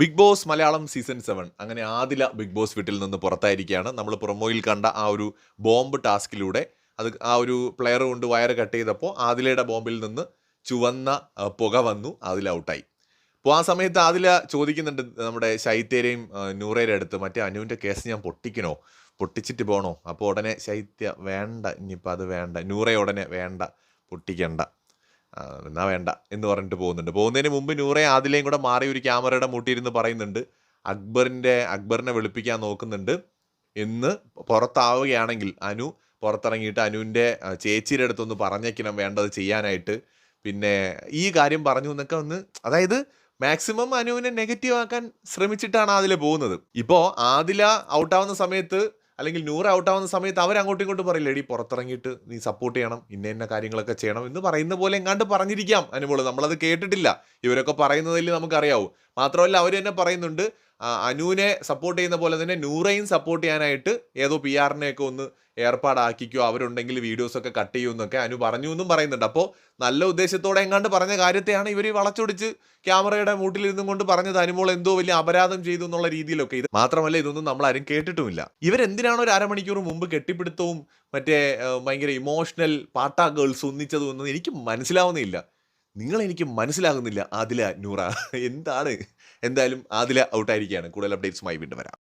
Big boss Malayalam season seven. അങ്ങനെ Adila big boss വീട്ടിൽ നിന്ന് പുറത്തായിരിക്കുകയാണ്. നമ്മൾ പ്രൊമോയിൽ കണ്ട ആ ഒരു ബോംബ് ടാസ്കിലൂടെ അത് ആ ഒരു പ്ലെയർ കൊണ്ട് വയർ കട്ട് ചെയ്തപ്പോൾ ആദിലയുടെ ബോംബിൽ നിന്ന് ചുവന്ന പുക വന്നു. ആദില ഔട്ടായി. അപ്പോൾ ആ സമയത്ത് ആദില ചോദിക്കുന്നുണ്ട് നമ്മുടെ ശൈത്യരെയും നൂറേരെ അടുത്ത് മറ്റേ അനുവിന്റെ കേസ് ഞാൻ പൊട്ടിക്കണോ? പൊട്ടിച്ചിട്ട് പോകണോ അപ്പോൾ ഉടനെ ശൈത്യ വേണ്ട ഇനിയിപ്പോൾ അത് വേണ്ട. നൂറേ ഉടനെ വേണ്ട പൊട്ടിക്കണ്ട. എന്നാ വേണ്ട എന്ന് പറഞ്ഞിട്ട് പോകുന്നുണ്ട്. പോകുന്നതിന് മുമ്പ് നൂറെ ആദിലേയും കൂടെ മാറി ഒരു ക്യാമറയുടെ മുട്ടിയിരുന്ന് പറയുന്നുണ്ട്. അക്ബറിന്റെ അക്ബറിനെ വെളുപ്പിക്കാൻ നോക്കുന്നുണ്ട്. എന്ന് പുറത്താവുകയാണെങ്കിൽ അനു പുറത്തിറങ്ങിയിട്ട് അനുവിന്റെ ചേച്ചിയുടെ അടുത്തൊന്ന് പറഞ്ഞേക്കണം വേണ്ടത് ചെയ്യാനായിട്ട്. പിന്നെ ഈ കാര്യം പറഞ്ഞു എന്നൊക്കെ ഒന്ന് അതായത് മാക്സിമം അനുവിനെ നെഗറ്റീവ് ആക്കാൻ ശ്രമിച്ചിട്ടാണ് ആദില പോകുന്നത്. ഇപ്പോൾ ആദില ഔട്ടാവുന്ന സമയത്ത് അല്ലെങ്കിൽ നൂറ് ഔട്ടാവുന്ന സമയത്ത് അവർ അങ്ങോട്ടും ഇങ്ങോട്ടും പറയില്ല എടി പുറത്തിറങ്ങിയിട്ട് നീ സപ്പോർട്ട് ചെയ്യണം ഇന്ന ഇന്ന കാര്യങ്ങളൊക്കെ ചെയ്യണം എന്ന് പറയുന്ന പോലെ എങ്ങാണ്ട് പറഞ്ഞിരിക്കാം അനുമോൾ. നമ്മളത് കേട്ടിട്ടില്ല. ഇവരൊക്കെ പറയുന്നതിൽ നമുക്കറിയാവൂ. മാത്രമല്ല അവർ തന്നെ പറയുന്നുണ്ട് അനുവിനെ സപ്പോർട്ട് ചെയ്യുന്ന പോലെ തന്നെ നൂറയും സപ്പോർട്ട് ചെയ്യാനായിട്ട് ഏതോ പി ആറിനെയൊക്കെ ഒന്ന് ഏർപ്പാടാക്കിക്കോ അവരുണ്ടെങ്കിൽ വീഡിയോസൊക്കെ കട്ട് ചെയ്യുമെന്നൊക്കെ അനു പറഞ്ഞു എന്നും പറയുന്നുണ്ട്. അപ്പോൾ നല്ല ഉദ്ദേശത്തോടെ എങ്ങാണ്ട് പറഞ്ഞ കാര്യത്തെയാണ് ഇവർ വളച്ചൊടിച്ച് ക്യാമറയുടെ മൂട്ടിലിരുന്നും കൊണ്ട് പറഞ്ഞത്. അനുമോൾ എന്തോ വലിയ അപരാധം ചെയ്തു എന്നുള്ള രീതിയിലൊക്കെ. ഇത് മാത്രമല്ല ഇതൊന്നും നമ്മൾ ആരും കേട്ടിട്ടുമില്ല. ഇവരെന്തിനാണ് ഒരു അരമണിക്കൂർ മുമ്പ് കെട്ടിപ്പിടുത്തവും മറ്റേ ഭയങ്കര ഇമോഷണൽ പാട്ടാ ഗേൾസ് ഒന്നിച്ചതും ഒന്നും എനിക്ക് മനസ്സിലാവുന്നില്ല നിങ്ങൾ എനിക്ക് മനസ്സിലാകുന്നില്ല ആദില നൂറ. എന്താണ്? എന്തായാലും ആദില ഔട്ടായിരിക്കുകയാണ് കൂടുതൽ അപ്ഡേറ്റ്സുമായി വീണ്ടും വരാം.